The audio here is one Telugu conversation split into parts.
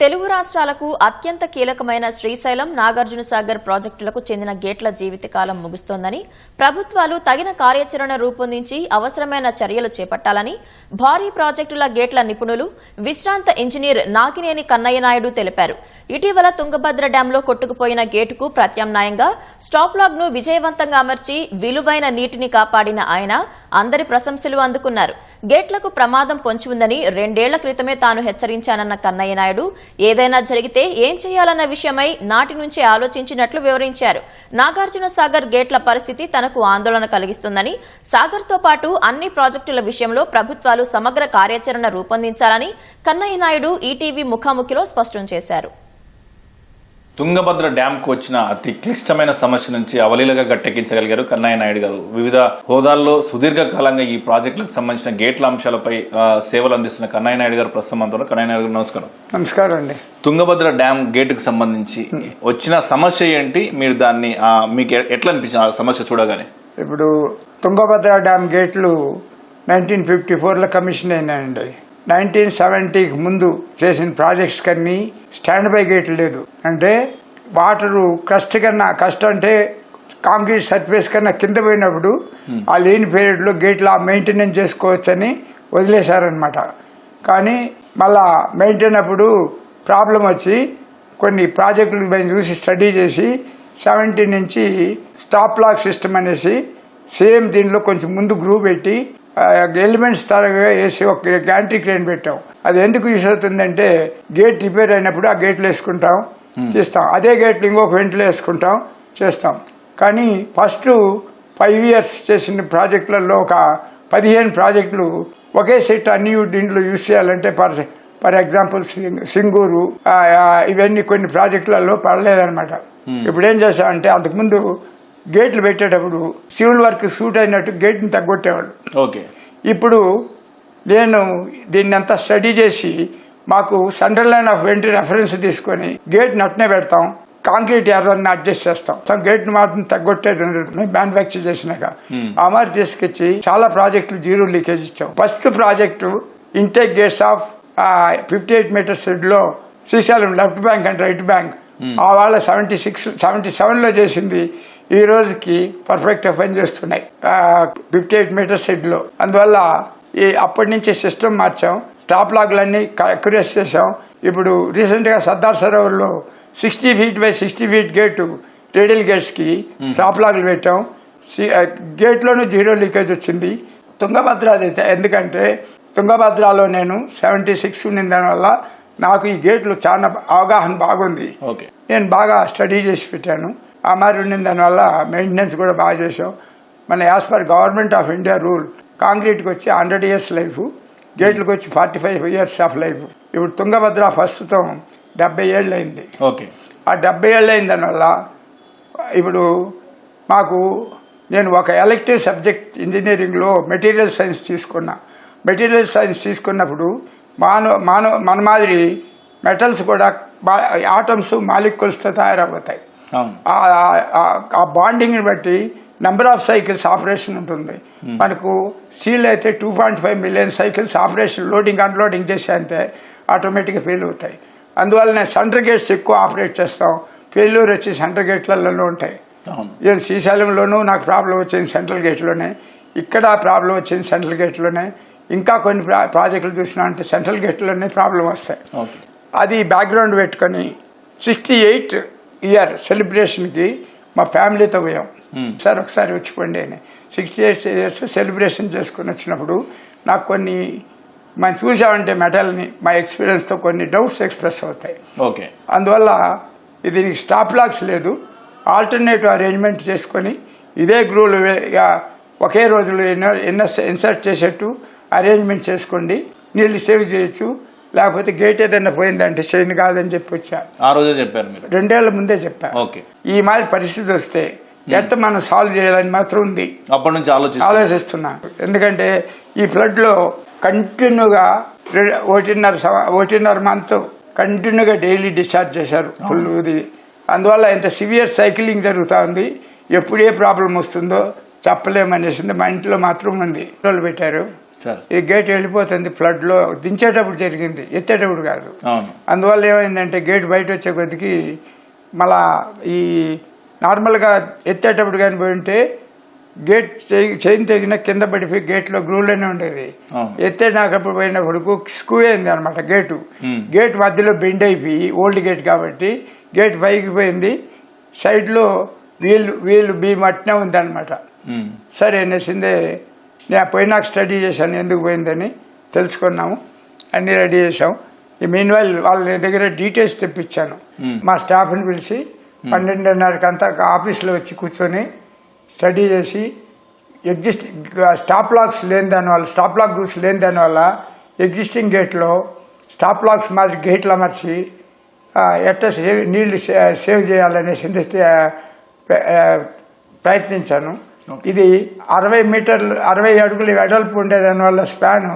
తెలుగు రాష్ట్రాలకు అత్యంత కీలకమైన శ్రీశైలం నాగార్జున సాగర్ ప్రాజెక్టులకు చెందిన గేట్ల జీవితకాలం ముగుస్తోందని ప్రభుత్వాలు తగిన కార్యాచరణ రూపొందించి అవసరమైన చర్యలు చేపట్టాలని భారీ ప్రాజెక్టుల గేట్ల నిపుణులు విశ్రాంత ఇంజనీర్ నాగినేని కన్నయ్య నాయుడు తెలిపారు. ఇటీవల తుంగభద్ర డ్యాంలో కొట్టుకుపోయిన గేటుకు ప్రత్యామ్నాయంగా స్టాప్ లాగ్ను విజయవంతంగా అమర్చి విలువైన నీటిని కాపాడిన ఆయన అందరి ప్రశంసలు అందుకున్నారు. గేట్లకు ప్రమాదం పొంచి ఉందని రెండేళ్ళ క్రితమే తాను హెచ్చరించానన్న కన్నయ్య నాయుడు ఏదైనా జరిగితే ఏం చేయాలన్న విషయమై నాటి నుంచే ఆలోచించినట్లు వివరించారు. నాగార్జున సాగర్ గేట్ల పరిస్థితి తనకు ఆందోళన కలిగిస్తుందని సాగర్తో పాటు అన్ని ప్రాజెక్టుల విషయంలో ప్రభుత్వాలు సమగ్ర కార్యాచరణ రూపొందించాలని కన్నయ్య నాయుడు ఈటీవీ ముఖాముఖిలో స్పష్టం చేశారు. తుంగభద్ర డ్యాంకు వచ్చిన అతి క్లిష్టమైన సమస్య నుంచి అవలీలగా గట్టెక్కించగలిగారు కన్నయ్య నాయుడు గారు. వివిధ హోదాల్లో సుదీర్ఘకాలంగా ఈ ప్రాజెక్టులకు సంబంధించిన గేట్ల అంశాలపై సేవలు అందిస్తున్న కన్నయ్య నాయుడు గారు ప్రస్తుతం ఉన్నారు. కన్నయ్య నాయుడు గారు నమస్కారం. నమస్కారం అండి. తుంగభద్ర డ్యామ్ గేటుకు సంబంధించి వచ్చిన సమస్య ఏంటి? మీరు దాన్ని మీకు ఎట్లా అనిపించింది ఆ సమస్య చూడగానే? ఇప్పుడు తుంగభద్ర డ్యామ్ గేట్లు నైన్టీన్ ఫిఫ్టీ ఫోర్లో కమిషన్ అయినాయండి. నైన్టీన్ సెవెంటీకి ముందు చేసిన projects Kanni stand by gate లేదు. అంటే వాటరు కష్ట కన్నా కష్టం అంటే కాంక్రీట్ సర్ఫేస్ కన్నా కింద పోయినప్పుడు ఆ లేని పీరియడ్లో గేట్లు ఆ మెయింటెనెన్స్ చేసుకోవచ్చని వదిలేశారనమాట కానీ మళ్ళా మెయింటైన్ అప్పుడు ప్రాబ్లం వచ్చి కొన్ని ప్రాజెక్టులు మేము చూసి స్టడీ చేసి సెవెంటీ నుంచి స్టాప్ లాక్ సిస్టమ్ అనేసి సేమ్ దీనిలో కొంచెం ముందు గ్రూ పెట్టి ఎలిమెంట్స్ తరగా వేసి ఒక గ్యాంట్రీ క్రేన్ పెట్టాం. అది ఎందుకు యూస్ అవుతుందంటే గేట్ రిపేర్ అయినప్పుడు ఆ గేట్లు వేసుకుంటాం తీస్తాం అదే గేట్లు ఇంకొక వెంటలో వేసుకుంటాం చేస్తాం. కానీ ఫస్ట్ ఫైవ్ ఇయర్స్ చేసిన ప్రాజెక్టులలో ఒక పదిహేను ప్రాజెక్టులు ఒకే సెట్ అన్ని దీంట్లో యూస్ చేయాలంటే ఫర్ ఫర్ ఎగ్జాంపుల్ సింగూరు ఇవన్నీ కొన్ని ప్రాజెక్టులలో పడలేదన్నమాట. ఇప్పుడు ఏం చేసామంటే అంతకుముందు గేట్లు పెట్టేటప్పుడు సివిల్ వర్క్ సూట్ అయినట్టు గేట్ని తగ్గొట్టేవాళ్ళు. ఓకే. ఇప్పుడు నేను దీన్ని అంతా స్టడీ చేసి మాకు central line of entry reference తీసుకొని గేట్ నట్నే పెడతాం. కాంక్రీట్ ఎర్రని అడ్జస్ట్ చేస్తాం. గేట్ మాత్రం తగ్గొట్టేది మ్యానుఫ్యాక్చర్ చేసినాక. ఆ మరి తీసుకొచ్చి చాలా ప్రాజెక్టులు జీరో లీకేజ్ ఇచ్చాం. First project intake gates of fifty eight మీటర్స్లో Srisailam left bank and right bank. ఆ వాళ్ళ సెవెంటీ సిక్స్ సెవెంటీ సెవెన్లో చేసింది ఈ రోజుకి పర్ఫెక్ట్ పని చేస్తున్నాయి. ఫిఫ్టీ ఎయిట్ మీటర్స్లో. అందువల్ల ఈ అప్పటి నుంచి సిస్టమ్ మార్చాం. స్టాప్ లాగ్లన్నీ అక్యురేస్ చేసాం ఇప్పుడు రీసెంట్గా Sardar సరోవర్లో sixty feet by sixty feet gate radial గేట్స్కి stop లాగ్లు పెట్టాం. సి- ఆ, గేట్లోనే జీరో లీకేజ్ వచ్చింది. తుంగభద్ర అది తె- ఎందుకంటే తుంగభద్రలో నేను సెవెంటీ సిక్స్ ఉండిన దానివల్ల నాకు ఈ గేట్లు చాలా అవగాహన బాగుంది. ఓకే. నేను బాగా స్టడీ చేసి పెట్టాను. ఆ మరి ఉండిన దానివల్ల మెయింటెనెన్స్ కూడా బాగా చేసాం మన as per government of India rule కాంక్రీట్కి వచ్చి హండ్రెడ్ ఇయర్స్ లైఫ్ గేట్లకు వచ్చి forty five years of life ఇప్పుడు తుంగభద్ర ప్రస్తుతం డెబ్బై ఏళ్ళు అయింది. ఓకే. ఆ డెబ్బై ఏళ్ళు అయిన దానివల్ల ఇప్పుడు మాకు నేను ఒక ఎలక్టివ్ సబ్జెక్ట్ ఇంజనీరింగ్లో మెటీరియల్ సైన్స్ తీసుకున్నా. మెటీరియల్ సైన్స్ తీసుకున్నప్పుడు మానవ మానవ మన మాదిరి మెటల్స్ కూడా ఆటమ్స్ మాలిక్యూల్స్తో తయారవుతాయి. ఆ- బాండింగ్ని బట్టి నెంబర్ ఆఫ్ సైకిల్స్ ఆపరేషన్ ఉంటుంది. మనకు స్టీల్ అయితే two point five million cycles operation loading unloading చేసే అంతే ఆటోమేటిక్గా ఫెయిల్ అవుతాయి. అందువల్ల సెంటర్ గేట్స్ ఎక్కువ ఆపరేట్ చేస్తాం. ఫెయిల్యూర్ వచ్చి సెంటర్ గేట్లలో ఉంటాయి. ఈవెన్ శ్రీశైలంలోనూ నాకు ప్రాబ్లం వచ్చింది సెంట్రల్ గేట్లోనే ఇక్కడ ప్రాబ్లం వచ్చింది సెంట్రల్ గేట్లోనే ఇంకా కొన్ని ప్రా- ప్రాజెక్టులు చూసినా అంటే సెంట్రల్ గేట్లోనే ప్రాబ్లం వస్తాయి. అది బ్యాక్గ్రౌండ్ పెట్టుకొని సిక్స్టీ ఎయిట్ ఇయర్ సెలబ్రేషన్కి మా ఫ్యామిలీతో పోయాం. Hmm. సార్ ఒకసారి వచ్చిపోండి అని. సిక్స్టీ ఎయిట్ ఇయర్స్ సెలబ్రేషన్ చేసుకుని వచ్చినప్పుడు నాకు కొన్ని మనం చూసామంటే మెటల్ని మా ఎక్స్పీరియన్స్తో కొన్ని డౌట్స్ ఎక్స్ప్రెస్ అవుతాయి. ఓకే. అందువల్ల ఇది స్టాప్ లాక్స్ లేదు. ఆల్టర్నేటివ్ అరేంజ్మెంట్ చేసుకొని ఇదే గ్రూలు ఒకే రోజులో ఎన్నో ఎన్నో ఇన్సర్ట్ చేసేట్టు అరేంజ్మెంట్ చేసుకోండి. నీళ్ళు సేవ్ చేయొచ్చు. లేకపోతే గేట్ ఏదైనా పోయిందంటే చైన్ కాదని చెప్పి వచ్చా. ఆ రోజే చెప్పారు మీరు. రెండేళ్ళ ముందే చెప్పా. ఓకే. ఈ మాదిరి పరిస్థితి వస్తే ఎట్ట మనం సాల్వ్ చేయాలని మాత్రం ఉంది. అప్పటి నుంచి ఆలోచిస్తున్నారు ఆలోచిస్తున్నా. ఎందుకంటే ఈ ఫ్లడ్లో కంటిన్యూగా ఒకటిన్నర ఒకటిన్నర మంత్ కంటిన్యూగా డైలీ డిశ్చార్జ్ చేశారు ఫుల్ ఇది. అందువల్ల ఇంత సివియర్ సైక్లింగ్ జరుగుతూ ఉంది. ఎప్పుడు ఏ ప్రాబ్లం వస్తుందో చెప్పలేమనేసింది మా ఇంట్లో మాత్రం ఉంది. పెట్టారు. ఈ గేట్ వెళ్ళిపోతుంది ఫ్లడ్లో దించేటప్పుడు జరిగింది. ఎత్తేటప్పుడు కాదు. అందువల్ల ఏమైందంటే గేట్ బయట వచ్చే కొద్దికి మళ్ళా ఈ నార్మల్గా ఎత్తేటప్పుడు కానీ పోయి ఉంటే గేట్ చైన్ తెగిన కింద పడిపోయి గేట్లో గ్రూలోనే ఉండేది. అవును. ఎత్తేటప్పుడు పోయినప్పుడు స్క్రూ అయింది అనమాట గేటు. గేట్ మధ్యలో బెండ్ అయిపోయి ఓల్డ్ గేట్ కాబట్టి గేట్ పైకి పోయింది. సైడ్లో వీళ్ళు వీళ్ళు బీమ్ అట్నే ఉంది అనమాట. సరే అనేసిందే నేను పోయినాక స్టడీ చేశాను ఎందుకు పోయిందని తెలుసుకున్నాము అన్ని రెడీ చేసాం ఈ మీన్ వాళ్ళ దగ్గర డీటెయిల్స్ తెప్పించాను Hmm. మా స్టాఫ్ని పిలిచి పన్నెండున్నరకి అంతా ఆఫీస్లో వచ్చి కూర్చొని స్టడీ చేసి ఎగ్జిస్టింగ్ స్టాప్ లాక్స్ లేని దానివల్ల స్టాప్ లాక్ రూల్స్ లేని దానివల్ల ఎగ్జిస్టింగ్ గేట్లో స్టాప్ లాక్స్ మాదిరి గేట్లు అమర్చి ఎట్ట సేవ్ నీళ్ళు సే- సేవ్ చేయాలనే ప్రయత్నించాను. ఇది అరవై మీటర్లు అరవై అడుగులు వెడల్పు ఉండే దానివల్ల స్పాను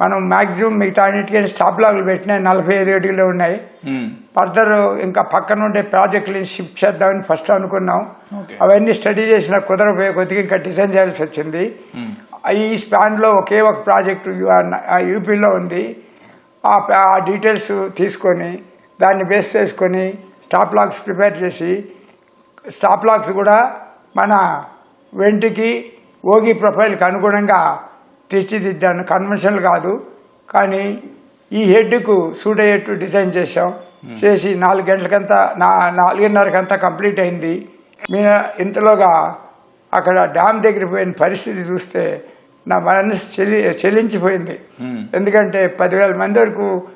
మనం మాక్సిమం మిగతా అన్నిటికీ స్టాప్ లాగులు పెట్టినాయి నలభై ఐదు అడుగులు ఉన్నాయి ఉమ్. ఫర్దర్ ఇంకా పక్కన ఉండే ప్రాజెక్టులు షిఫ్ట్ చేద్దామని ఫస్ట్ అనుకున్నాం. అవన్నీ స్టడీ చేసిన కుదరపోయే కొద్దిగా ఇంకా డిజైన్ చేయాల్సి వచ్చింది ఉమ్. ఈ స్పాన్లో ఒకే ఒక ప్రాజెక్టు యూపీలో ఉంది ఆ డీటెయిల్స్ తీసుకొని దాన్ని బేస్ చేసుకొని స్టాప్ లాక్స్ ప్రిపేర్ చేసి స్టాప్ లాక్స్ కూడా మన వెంటికి ఓగి ప్రొఫైల్కి అనుగుణంగా తీర్చిదిద్దాను. కన్వెన్షనల్ కాదు. కానీ ఈ హెడ్కు సూట్ అయ్యేట్టు డిజైన్ చేసాం చేసి నాలుగు గంటలకంతా నా నాలుగున్నరకంతా కంప్లీట్ అయింది. మీ ఇంతలోగా అక్కడ డ్యామ్ దగ్గర పోయిన పరిస్థితి చూస్తే నా మనసు చెలి చెలించిపోయింది. Hmm. ఎందుకంటే పదివేల మంది వరకు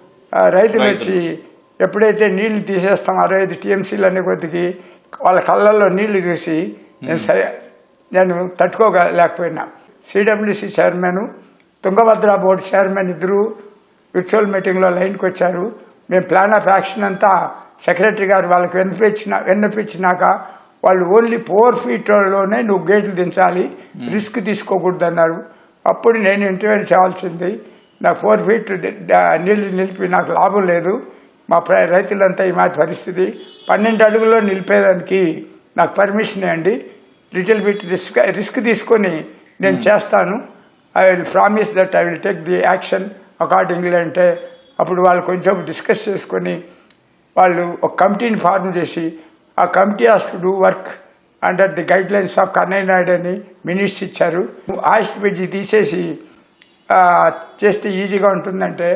రైతులు. వచ్చి ఎప్పుడైతే నీళ్ళు తీసేస్తాం అరవై ఐదు టీఎంసీలు అనే కొద్దికి వాళ్ళ కళ్ళల్లో నీళ్ళు చూసి నేను సరే నేను తట్టుకోలేకపోయినా CWC chairman Tungabhadra board chairman ఇద్దరు విర్చువల్ మీటింగ్లో లైన్కి వచ్చారు మేము ప్లాన్ ఆఫ్ యాక్షన్ అంతా సెక్రటరీ గారు వాళ్ళకి విన్నపించిన విన్నపించినాక వాళ్ళు ఓన్లీ ఫోర్ ఫీట్లోనే నువ్వు గేట్లు దించాలి రిస్క్ తీసుకోకూడదు అన్నారు అప్పుడు నేను ఇంటర్వ్యూ చేయాల్సింది నాకు ఫోర్ ఫీట్ నీళ్ళు నిలిపి నాకు లాభం లేదు. మా ప్ర- రైతులంతా ఈ మాది పరిస్థితి. పన్నెండు అడుగుల్లో నిలిపేదానికి నాకు పర్మిషన్ ఇవ్వండి. లిటిల్ బిట్ రిస్క్ రిస్క్ తీసుకొని నేను చేస్తాను. I will promise that I will take the action accordingly అంటే అప్పుడు వాళ్ళు కొంచెం డిస్కస్ చేసుకొని వాళ్ళు ఒక కమిటీని ఫార్మ్ చేసి ఆ committee has to do work under the guidelines of Kannaiah Naidu అని మినిట్స్ ఇచ్చారు. ఆయిస్ట్ బ్రిడ్జి తీసేసి చేస్తే ఈజీగా ఉంటుందంటే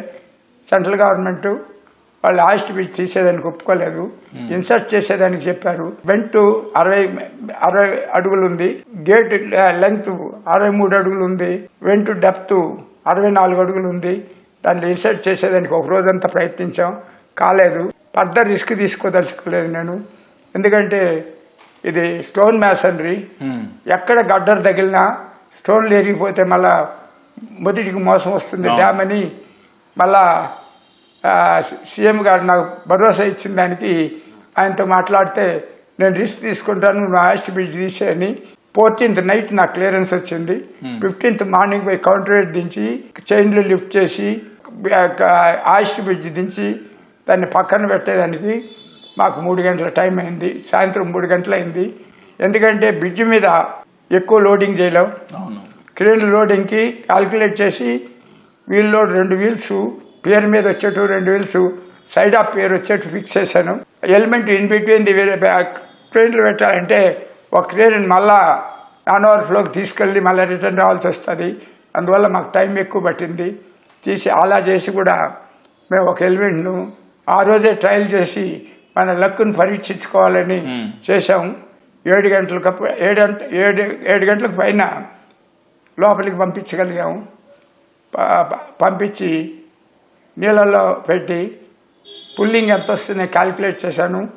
సెంట్రల్ గవర్నమెంట్ వాళ్ళు ఆయిస్ట్ బ్రిడ్జ్ తీసేదానికి ఒప్పుకోలేదు. ఇన్సర్ట్ చేసేదానికి చెప్పారు. బెంట్ అరవై అరవై అడుగులు ఉంది. గేట్ లెంగ్త్ అరవై మూడు అడుగులు ఉంది. వెంట్ డెప్త్ అరవై నాలుగు అడుగులు ఉంది. దాన్ని ఇన్సర్ట్ చేసేదానికి ఒక రోజంతా ప్రయత్నించాం. కాలేదు. ఫర్దర్ రిస్క్ తీసుకోదలుచుకోలేదు నేను. ఎందుకంటే ఇది స్టోన్ మ్యాసనరీ. ఉమ్. ఎక్కడ గడ్డర్ తగిలినా స్టోన్లు ఎరిగిపోతే మళ్ళా మొదటికి మోసం వస్తుంది. డ్యామ్ అని మళ్ళా సీఎం గారు నాకు భరోసా ఇచ్చిన దానికి ఆయనతో మాట్లాడితే నేను రిస్క్ తీసుకుంటాను నువ్వు ఆస్ట్ బ్రిడ్జ్ తీసేయని. ఫోర్టీన్త్ నైట్ నాకు క్లియరెన్స్ వచ్చింది. ఫిఫ్టీన్త్ మార్నింగ్ పోయి కౌంటర్ దించి చైన్లు లిఫ్ట్ చేసి ఆస్ట్ బ్రిడ్జ్ దించి దాన్ని పక్కన పెట్టేదానికి మాకు మూడు గంటల టైం అయింది. సాయంత్రం మూడు గంటలు అయింది. ఎందుకంటే బ్రిడ్జ్ మీద ఎక్కువ లోడింగ్ చేయలేం. క్రేన్ లోడింగ్కి కాల్కులేట్ చేసి వీల్ లోడ్ రెండు వీల్స్ పేరు మీద వచ్చేట్టు రెండు వీల్స్ సైడ్ ఆఫ్ పేరు వచ్చేట్టు ఫిక్స్ చేశాను. ఎలిమెంట్ ఇన్ బిట్వీన్ ది ట్రైన్లు పెట్టాలంటే ఒక ట్రైన్ మళ్ళా నాన్ ఓవర్ ఫ్లోకి తీసుకెళ్ళి మళ్ళీ రిటర్న్ రావాల్సి వస్తుంది. అందువల్ల మాకు టైం ఎక్కువ పట్టింది. తీసి అలా చేసి కూడా మేము ఒక ఎలిమెంట్ను ఆ రోజే ట్రయల్ చేసి మన లక్కును పరీక్షించుకోవాలని Hmm. చేశాము ఏడు గంటలకు ఏడు గంట ఏడు ఏడు గంటలకు పైన లోపలికి పంపించగలిగాము. పంపించి నీళ్ళల్లో పెట్టి పుల్లింగ్ ఎంత వస్తుందో క్యాలిక్యులేట్ చేశాను.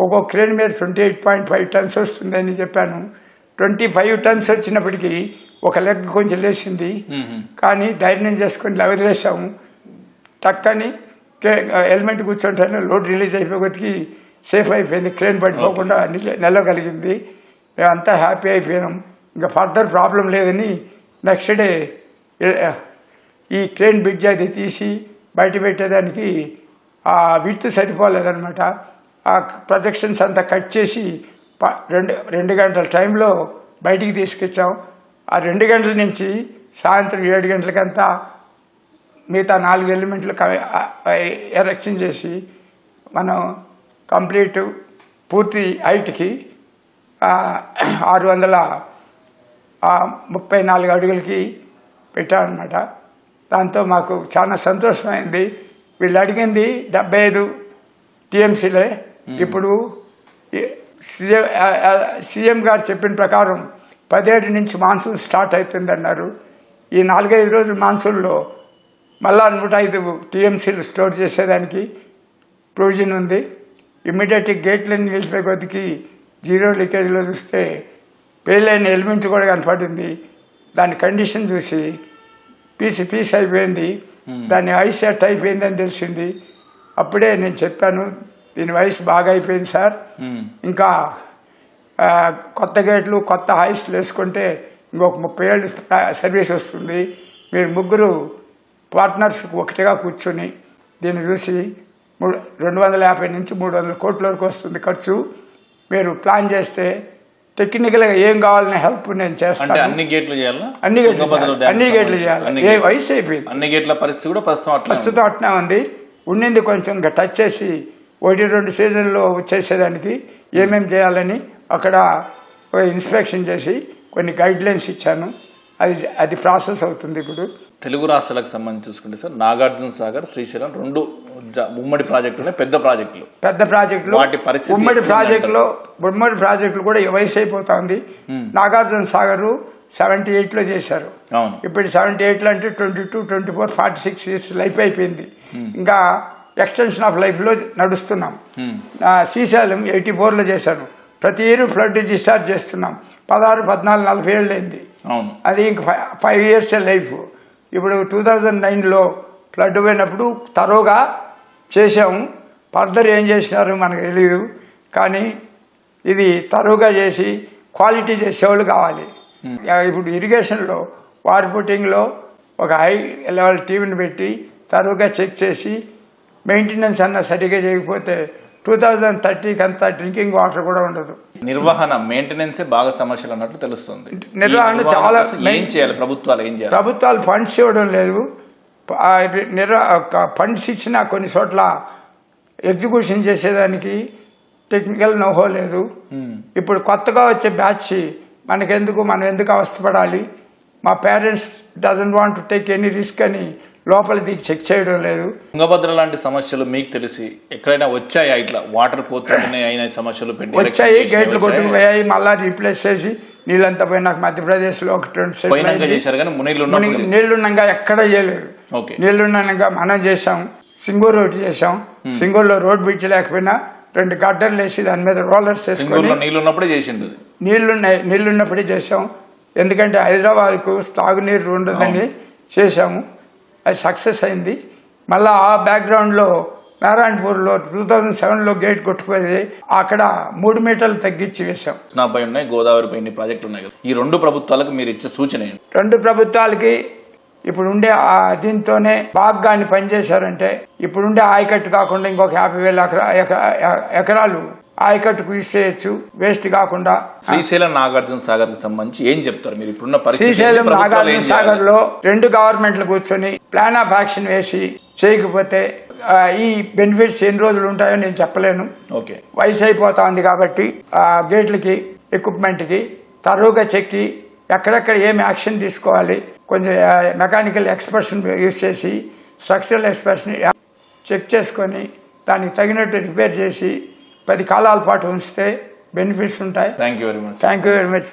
ఒక్కొక్క క్రేన్ మీద twenty eight point five tons వస్తుందని చెప్పాను. ట్వంటీ ఫైవ్ టన్స్ వచ్చినప్పటికీ ఒక లెగ్ కొంచెం లేచింది. కానీ ధైర్యం చేసుకొని వదిలేసాము టక్కని హెల్మెట్ కూర్చుంటాను లోడ్ రిలీజ్ అయిపోయి సేఫ్ అయిపోయింది. క్రేన్ పడిపోకుండా నిల- నిలవగలిగింది. మేమంతా హ్యాపీ అయిపోయినాం. ఇంకా ఫర్దర్ ప్రాబ్లం లేదని నెక్స్ట్ డే ఈ క్రేన్ బ్రిడ్జ్ అది తీసి బయట పెట్టేదానికి ఆ విడ్త్ సరిపోలేదనమాట ఆ ప్రొజెక్షన్స్ అంతా కట్ చేసి రెండు రెండు గంటల టైంలో బయటికి తీసుకొచ్చాం. ఆ రెండు గంటల నుంచి సాయంత్రం ఏడు గంటలకంతా మిగతా నాలుగు ఎలిమెంట్లు ఎరెక్షన్ చేసి మనం కంప్లీట్ పూర్తి హైట్కి ఆరు వందల ముప్పై నాలుగు అడుగులకి పెట్టామన్నమాట. దాంతో మాకు చాలా సంతోషమైంది. వీళ్ళు అడిగింది డెబ్బై ఐదు టీఎంసీలే. ఇప్పుడు సీఎం సీఎం గారు చెప్పిన ప్రకారం పదిహేడు నుంచి మాన్సూన్ స్టార్ట్ అవుతుంది అన్నారు ఈ నాలుగైదు రోజులు మాన్సూన్లో మళ్ళా నూట ఐదు టీఎంసీలు స్టోర్ చేసేదానికి ప్రొవిజన్ ఉంది. ఇమ్మీడియట్ గేట్లన్నీ నిలిచిపోయి కొద్దికి జీరో లీకేజ్లో చూస్తే అయిన ఎలిమెంట్ కూడా కనపడింది. దాని కండిషన్ చూసి పీస్ పీస్ అయిపోయింది. దాని ఐస్ సెట్ అయిపోయింది అని తెలిసింది. అప్పుడే నేను చెప్పాను దీని వయసు బాగా అయిపోయింది సార్. ఇంకా కొత్త గేట్లు కొత్త హైస్ట్లు వేసుకుంటే ఇంకొక ముప్పై ఏళ్ళు సర్వీస్ వస్తుంది. మీరు ముగ్గురు పార్ట్నర్స్ ఒకటిగా కూర్చొని దీన్ని చూసి మూడు రెండు వందల యాభై నుంచి మూడు వందల కోట్ల వరకు వస్తుంది ఖర్చు. మీరు ప్లాన్ చేస్తే టెక్నికల్గా ఏం కావాలనే హెల్ప్ నేను చేస్తాను. అన్ని గేట్లు చేయాలా? అన్ని గేట్లు అన్ని గేట్లు చేయాలి. ఏ. వయసు అయిపోయింది. అన్ని గేట్ల పరిస్థితి కూడా ప్రస్తుతం. ప్రస్తుతం అట్నే ఉంది. ఉండింది కొంచెం ఇంకా టచ్ చేసి ఒకటి రెండు సీజన్లో చేసేదానికి ఏమేమి చేయాలని అక్కడ ఇన్స్పెక్షన్ చేసి కొన్ని గైడ్ లైన్స్ ఇచ్చాను. అది అది ప్రాసెస్ అవుతుంది ఇప్పుడు. తెలుగు రాష్ట్రాలకు సంబంధించి చూసుకుంటే సార్ నాగార్జున సాగర్ శ్రీశైలం రెండు ఉమ్మడి ప్రాజెక్టులు పెద్ద ప్రాజెక్టులు. పెద్ద ప్రాజెక్టులు వాటి పరిస్థితి ఉమ్మడి? ప్రాజెక్టులో ఉమ్మడి ప్రాజెక్టులు కూడా వయసు అయిపోతుంది. నాగార్జున సాగర్ సెవెంటీ ఎయిట్లో చేశారు ఇప్పుడు సెవెంటీ ఎయిట్లో అంటే twenty two twenty four forty six years life అయిపోయింది. ఇంకా ఎక్స్టెన్షన్ ఆఫ్ లైఫ్లో నడుస్తున్నాం శ్రీశైలం ఎయిటీ ఫోర్లో చేశాను ప్రతి ఇయర్ ఫ్లడ్ డిశ్చార్జ్ చేస్తున్నాం. పదహారు పద్నాలుగు నలభై ఏళ్ళు అయింది అవును. అది ఇంక ఫైవ్ ఇయర్స్ లైఫ్. ఇప్పుడు టూ థౌజండ్ నైన్లో ఫ్లడ్ పోయినప్పుడు తరోగా చేసాము ఫర్దర్ ఏం చేసినారు మనకు తెలియదు కానీ ఇది తరువుగా చేసి క్వాలిటీ చేసేవాళ్ళు కావాలి. ఇప్పుడు ఇరిగేషన్లో వాటర్ పుట్టింగ్లో ఒక హై లెవెల్ టీంని పెట్టి తరువుగా చెక్ చేసి మెయింటెనెన్స్ అన్న సరిగా చేయకపోతే టూ థౌజండ్ థర్టీకి అంతా డ్రింకింగ్ వాటర్ కూడా ఉండదు. నిర్వహణ మెయింటెనెన్స్ బాగా సమస్యలు అన్నట్లు తెలుస్తుంది. నిర్వహణ చాలా ఏం చేయాలి? ప్రభుత్వాలు ఏం చేయాలి? ప్రభుత్వాలు ఫండ్స్ ఇవ్వడం లేదు. నిర్వ ఫండ్స్ ఇచ్చిన కొన్ని చోట్ల ఎగ్జిక్యూషన్ చేసేదానికి టెక్నికల్ నోహో లేదు. ఇప్పుడు కొత్తగా వచ్చే బ్యాచ్ మనకెందుకు? మనం ఎందుకు అవస్థపడాలి? మా parents doesn't want to take any risk అని లోపల దిగి చెక్ చేయడం లేదు. తుంగభద్ర లాంటి సమస్యలు మీకు తెలిసి ఎక్కడైనా వచ్చాయా ఇట్లా? వాటర్ పోతుంటేనే అయిన సమస్యలు పెట్టి వచ్చాయి గేట్లు? కొట్టుకుపోయాయి మళ్ళా రీప్లేస్ చేసి నీళ్ళంతా పోయి నాకు మధ్యప్రదేశ్లో ఒక రెండు. చేశారు కానీ నీళ్ళున్నాక ఎక్కడ చేయలేదు. ఓకే. నీళ్ళున్నాక మనం చేసాం సింగూరు రోడ్ చేసాం సింగూరులో రోడ్ బ్రిడ్జ్ లేకపోయినా రెండు గడ్డర్లు వేసి దాని మీద రోలర్స్ వేసుకొని సింగూరులో నీళ్ళు ఉన్నప్పుడే చేసిండు అది. నీళ్ళున్నాయి నీళ్ళున్నప్పుడే చేసాం ఎందుకంటే హైదరాబాద్కు తాగునీరు ఉండదని చేశాము. అది సక్సెస్ అయింది. మళ్ళా ఆ బ్యాక్గ్రౌండ్లో నారాయణపూర్లో టూ థౌజండ్ సెవెన్లో గేట్ కొట్టుకుపోయి అక్కడ మూడు మీటర్లు తగ్గించి వేశాం. కృష్ణాపై ఉన్నాయి గోదావరి పై ఇన్ని ప్రాజెక్టులు ఉన్నాయి? కదా ఈ రెండు ప్రభుత్వాలకు మీరు ఇచ్చే సూచన రెండు ప్రభుత్వాలకి ఇప్పుడు ఉండే ఆ దీంతోనే బాగా అని పనిచేశారంటే ఇప్పుడు ఉండే ఆయకట్టు కాకుండా ఇంకొక యాభై వేల ఎకరా- ఎక- ఎకరాలు ఆయకట్టుకు ఇచ్చేయచ్చు. వేస్ట్ కాకుండా శ్రీశైలం నాగార్జున సాగర్కి సంబంధించి ఏం చెప్తారు? మీరు ఇప్పుడున్న శ్రీశైలం నాగార్జున? సాగర్లో రెండు గవర్నమెంట్లు కూర్చొని ప్లాన్ ఆఫ్ యాక్షన్ వేసి చేయకపోతే ఈ బెనిఫిట్స్ ఎన్ని రోజులు ఉంటాయో నేను చెప్పలేను. ఓకే. వయసు అయిపోతా ఉంది కాబట్టి ఆ గేట్లకి ఎక్విప్మెంట్కి తరువుగా చెక్కి ఎక్కడెక్కడ ఏం యాక్షన్ తీసుకోవాలి కొంచెం మెకానికల్ ఎక్స్పర్ట్స్ యూజ్ చేసి స్ట్రక్చరల్ ఎక్స్పర్ట్స్ చెక్ చేసుకొని దానికి తగినట్టు రిపేర్ చేసి పది కాలాల పాటు ఉంచితే బెనిఫిట్స్ ఉంటాయి thank you very much thank you very much